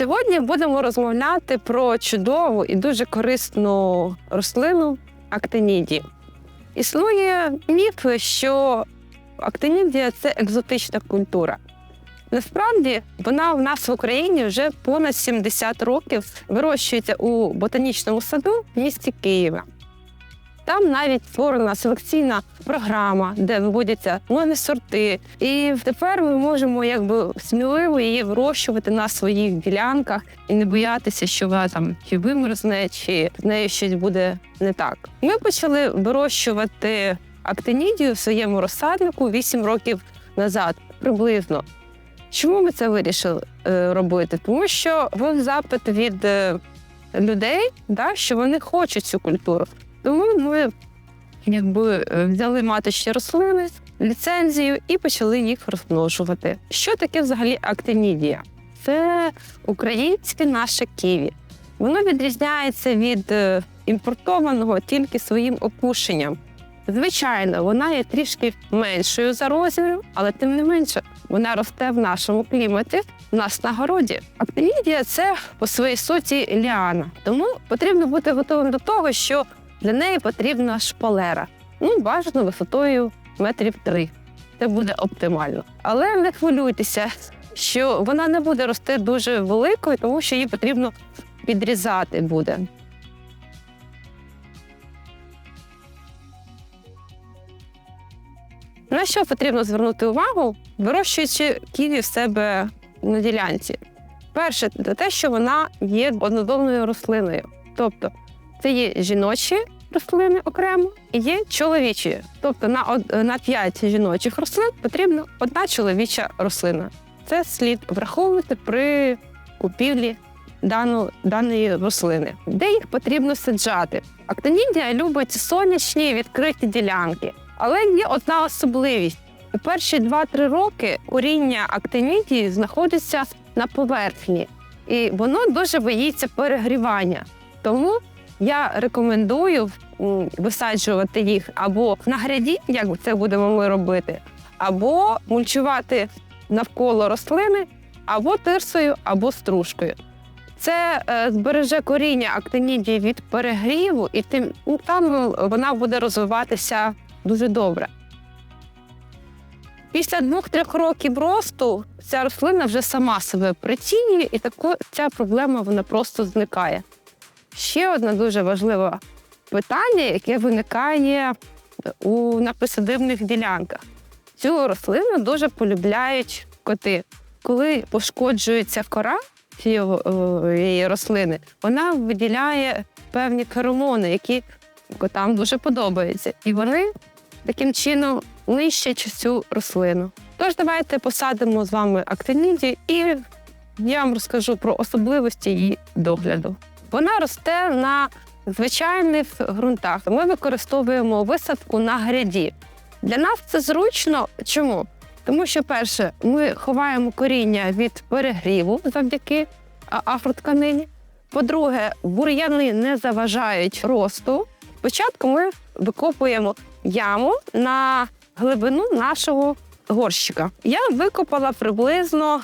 Сьогодні будемо розмовляти про чудову і дуже корисну рослину актиніді. Існує міф, що актинідія це екзотична культура. Насправді вона в нас в Україні вже понад 70 років вирощується у ботанічному саду в місті Києва. Там навіть створена селекційна програма, де виводяться нові сорти. І тепер ми можемо якби сміливо її вирощувати на своїх ділянках і не боятися, що вона там чи вимерзне, чи з нею щось буде не так. Ми почали вирощувати актинідію в своєму розсаднику 8 років назад, приблизно. Чому ми це вирішили е, робити? Тому що був запит від е, людей, да, що вони хочуть цю культуру. Тому ми якби е, взяли маточні рослини, ліцензію і почали їх розмножувати. Що таке взагалі актинідія? Це українське наше ківі. Воно відрізняється від е, імпортованого тільки своїм опушенням. Звичайно, вона є трішки меншою за розміром, але тим не менше вона росте в нашому кліматі, в нас на городі. Актинідія це по своїй суті ліана. Тому потрібно бути готовим до того, що для неї потрібна шпалера. Ну, бажано висотою метрів три. Це буде оптимально. Але не хвилюйтеся, що вона не буде рости дуже великою, тому що її потрібно підрізати буде. На що потрібно звернути увагу, вирощуючи ківі в себе на ділянці? Перше, те, що вона є однодомною рослиною. Тобто це є жіночі рослини окремо і є чоловічі. Тобто на на 5 жіночих рослин потрібна одна чоловіча рослина. Це слід враховувати при купівлі дану, даної рослини. Де їх потрібно саджати? Актинідія любить сонячні відкриті ділянки. Але є одна особливість. У перші 2-3 роки коріння актинідії знаходиться на поверхні, і воно дуже боїться перегрівання. Тому я рекомендую висаджувати їх або на гряді, як це будемо ми робити, або мульчувати навколо рослини, або тирсою, або стружкою. Це е, збереже коріння актинідії від перегріву, і тим ну, там вона буде розвиватися дуже добре. Після двох-трьох років росту ця рослина вже сама себе прицінює, і тако, ця проблема вона просто зникає. Ще одне дуже важливе питання, яке виникає у наприсадибних ділянках. Цю рослину дуже полюбляють коти. Коли пошкоджується кора цієї рослини, вона виділяє певні феромони, які котам дуже подобаються. І вони таким чином нищать цю рослину. Тож давайте посадимо з вами актинідію і я вам розкажу про особливості її догляду. Вона росте на звичайних ґрунтах. Ми використовуємо висадку на гряді. Для нас це зручно. Чому? Тому що, перше, ми ховаємо коріння від перегріву завдяки афротканині. По-друге, бур'яни не заважають росту. Спочатку ми викопуємо яму на глибину нашого горщика. Я викопала приблизно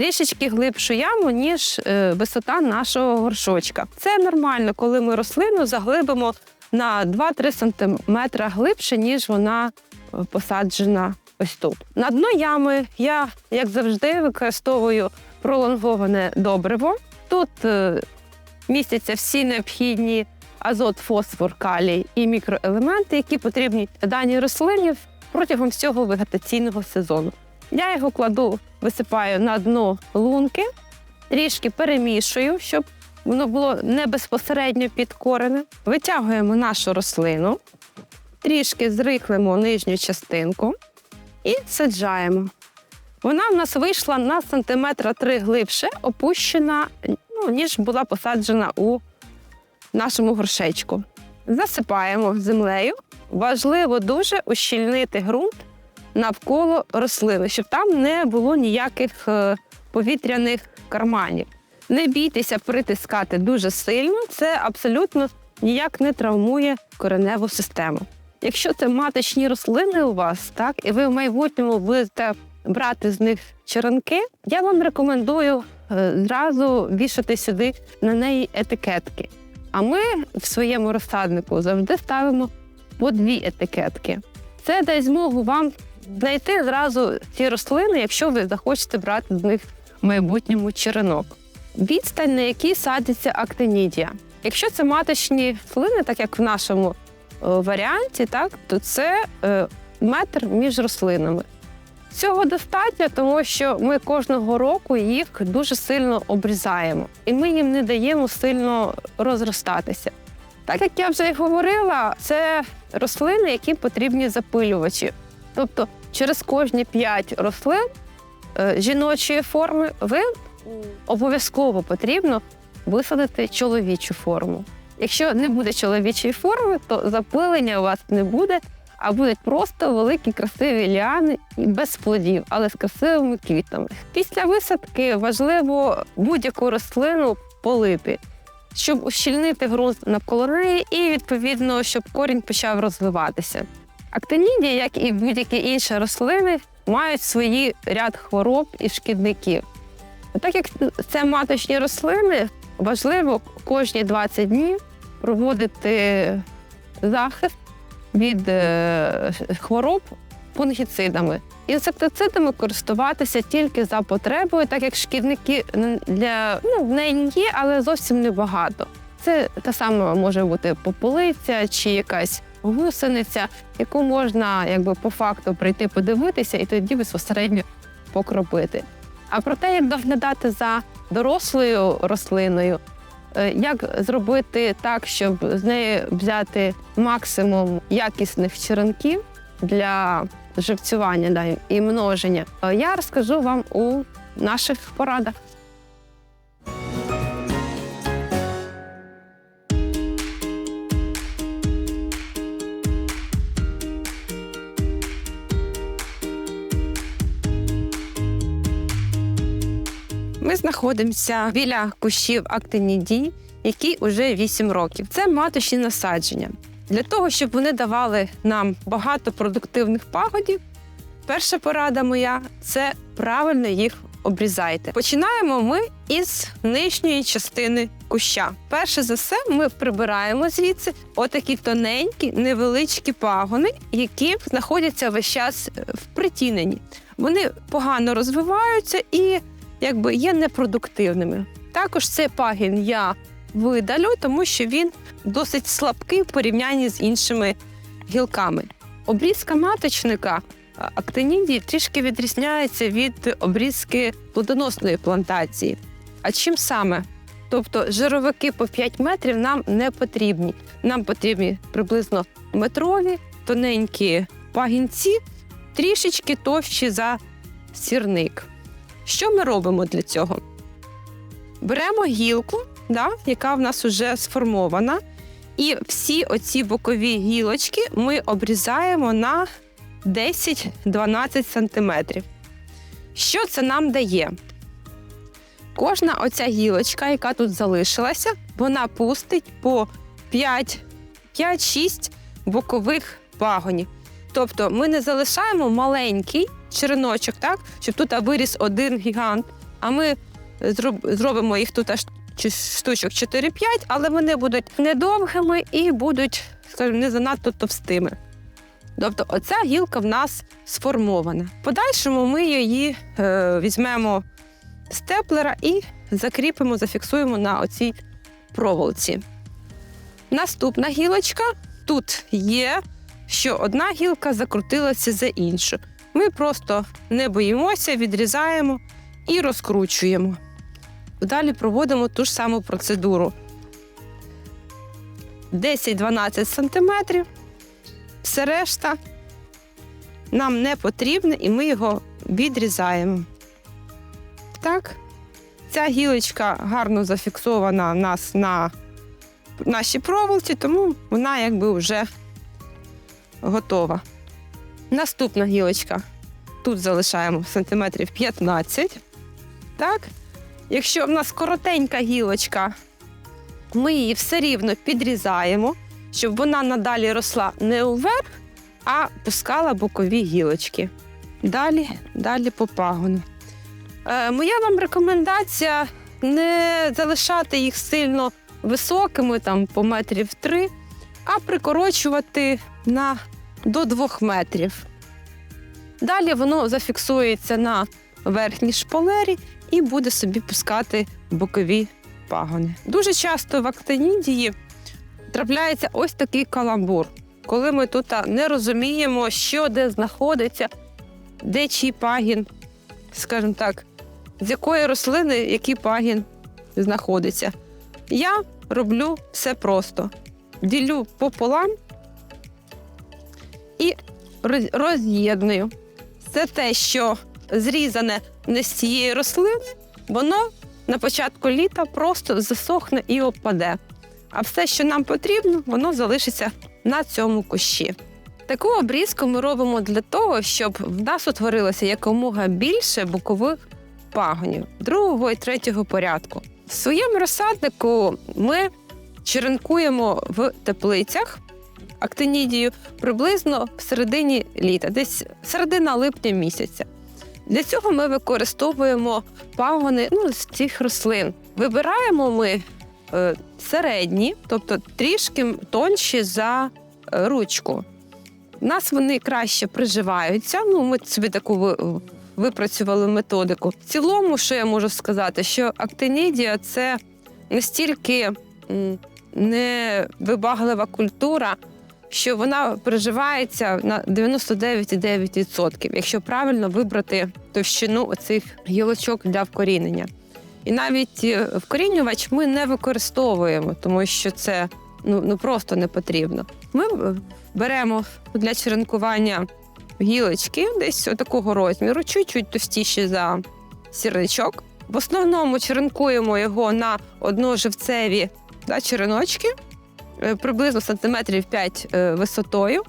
трішечки глибшу яму, ніж е, висота нашого горшочка. Це нормально, коли ми рослину заглибимо на 2-3 см глибше, ніж вона е, посаджена ось тут. На дно ями я, як завжди, використовую пролонговане добриво. Тут е, містяться всі необхідні азот, фосфор, калій і мікроелементи, які потрібні даній рослині протягом всього вегетаційного сезону. Я його кладу, висипаю на дно лунки, трішки перемішую, щоб воно було не безпосередньо під коренем. Витягуємо нашу рослину, трішки зрихлимо нижню частинку і саджаємо. Вона в нас вийшла на сантиметра три глибше, опущена, ну, ніж була посаджена у нашому горшечку. Засипаємо землею. Важливо дуже ущільнити ґрунт навколо рослини, щоб там не було ніяких е, повітряних карманів. Не бійтеся притискати дуже сильно, це абсолютно ніяк не травмує кореневу систему. Якщо це маточні рослини у вас, так, і ви в майбутньому будете брати з них черенки, я вам рекомендую е, зразу вішати сюди на неї етикетки. А ми в своєму розсаднику завжди ставимо по дві етикетки. Це дасть змогу вам знайти зразу ці рослини, якщо ви захочете брати з них в майбутньому черенок. Відстань, на якій садиться актинідія. Якщо це маточні рослини, так як в нашому е, варіанті, так, то це е, метр між рослинами. Цього достатньо, тому що ми кожного року їх дуже сильно обрізаємо, і ми їм не даємо сильно розростатися. Так як я вже й говорила, це рослини, які потрібні запилювачі. Тобто, через кожні 5 рослин е, жіночої форми ви обов'язково потрібно висадити чоловічу форму. Якщо не буде чоловічої форми, то запилення у вас не буде, а будуть просто великі красиві ліани без плодів, але з красивими квітами. Після висадки важливо будь-яку рослину полити, щоб ущільнити ґрунт навколо неї і, відповідно, щоб корінь почав розвиватися. Актинідія, як і будь-які інші рослини, мають свої ряд хвороб і шкідників. Так як це маточні рослини, важливо кожні 20 днів проводити захист від е, хвороб фунгіцидами. Інсектицидами користуватися тільки за потребою, так як шкідники для ну, в неї є, але зовсім небагато. Це та сама може бути попелиця чи якась гусениця, яку можна якби по факту прийти подивитися і тоді безпосередньо покропити. А про те, як доглядати за дорослою рослиною, е, як зробити так, щоб з неї взяти максимум якісних черенків для живцювання да, і множення, е, я розкажу вам у наших порадах. Знаходимося біля кущів актинідій, які вже 8 років. Це маточні насадження. Для того, щоб вони давали нам багато продуктивних пагодів, перша порада моя це правильно їх обрізайте. Починаємо ми із нижньої частини куща. Перше за все, ми прибираємо звідси отакі тоненькі, невеличкі пагони, які знаходяться весь час в притіненні. Вони погано розвиваються і якби є непродуктивними. Також цей пагін я видалю, тому що він досить слабкий в порівнянні з іншими гілками. Обрізка маточника актинідії трішки відрізняється від обрізки плодоносної плантації. А чим саме? Тобто жировики по 5 метрів нам не потрібні. Нам потрібні приблизно метрові, тоненькі пагінці, трішечки товщі за сірник. Що ми робимо для цього? Беремо гілку, да, яка в нас вже сформована, і всі оці бокові гілочки ми обрізаємо на 10-12 см. Що це нам дає? Кожна оця гілочка, яка тут залишилася, вона пустить по 5-6 бокових пагонів. Тобто ми не залишаємо маленький череночок, так, щоб тут виріс один гігант, а ми зробимо їх тут аж штучок 4-5, але вони будуть недовгими і будуть, скажімо, не занадто товстими. Тобто, оця гілка в нас сформована. В подальшому ми її е, візьмемо степлера і закріпимо, зафіксуємо на оцій проволоці. Наступна гілочка тут є, що одна гілка закрутилася за іншу. Ми просто не боїмося, відрізаємо і розкручуємо. Далі проводимо ту ж саму процедуру. 10-12 см Все решта нам не потрібне, і ми його відрізаємо. Так, ця гілочка гарно зафіксована у нас на нашій проволоці, тому вона якби вже готова. Наступна гілочка. Тут залишаємо сантиметрів 15. Так. Якщо в нас коротенька гілочка, ми її все рівно підрізаємо, щоб вона надалі росла не уверх, а пускала бокові гілочки. Далі, далі по пагону. Е, моя вам рекомендація не залишати їх сильно високими, там по метрів три, а прикорочувати на до двох метрів. Далі воно зафіксується на верхній шпалері і буде собі пускати бокові пагони. Дуже часто в актинідії трапляється ось такий каламбур, коли ми тут не розуміємо, що де знаходиться, де чий пагін, скажімо так, з якої рослини який пагін знаходиться. Я роблю все просто: ділю пополам і роз'єдную. Це те, що зрізане не з цієї рослини, воно на початку літа просто засохне і опаде. А все, що нам потрібно, воно залишиться на цьому кущі. Таку обрізку ми робимо для того, щоб в нас утворилося якомога більше бокових пагонів другого і третього порядку. В своєму розсаднику ми черенкуємо в теплицях актинідію приблизно в середині літа, десь середина липня місяця. Для цього ми використовуємо пагони ну, з цих рослин. Вибираємо ми е, середні, тобто трішки тонші за е, ручку. У нас вони краще приживаються. Ну, ми собі таку випрацювали методику. В цілому, що я можу сказати, що актинідія це настільки невибаглива культура, що вона приживається на 99,9%, якщо правильно вибрати товщину оцих гілочок для вкорінення. І навіть е, вкорінювач ми не використовуємо, тому що це ну, ну просто не потрібно. Ми е, беремо для черенкування гілочки десь такого розміру, чуть-чуть товстіші за сірничок. В основному черенкуємо його на одноживцеві да, череночки, приблизно сантиметрів 5 е, висотою,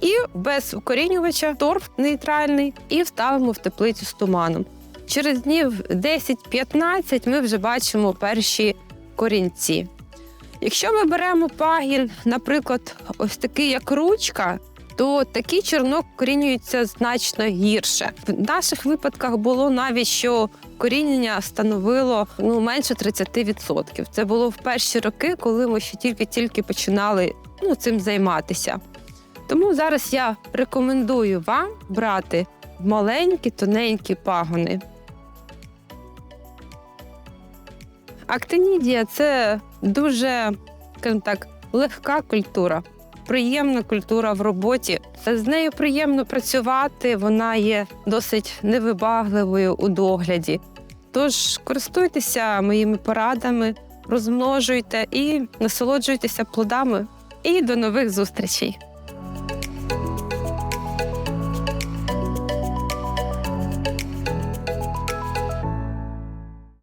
і без укорінювача торф нейтральний, і вставимо в теплицю з туманом. Через днів 10-15 ми вже бачимо перші корінці. Якщо ми беремо пагін, наприклад, ось такий як ручка, то такий чернок корінюється значно гірше. В наших випадках було навіть що корінення становило ну менше 30%. Це було в перші роки, коли ми ще тільки-тільки починали ну, цим займатися. Тому зараз я рекомендую вам брати маленькі, тоненькі пагони. Актинідія це дуже, скажімо так, легка культура, приємна культура в роботі. З нею приємно працювати, вона є досить невибагливою у догляді. Тож користуйтеся моїми порадами, розмножуйте і насолоджуйтеся плодами. І до нових зустрічей!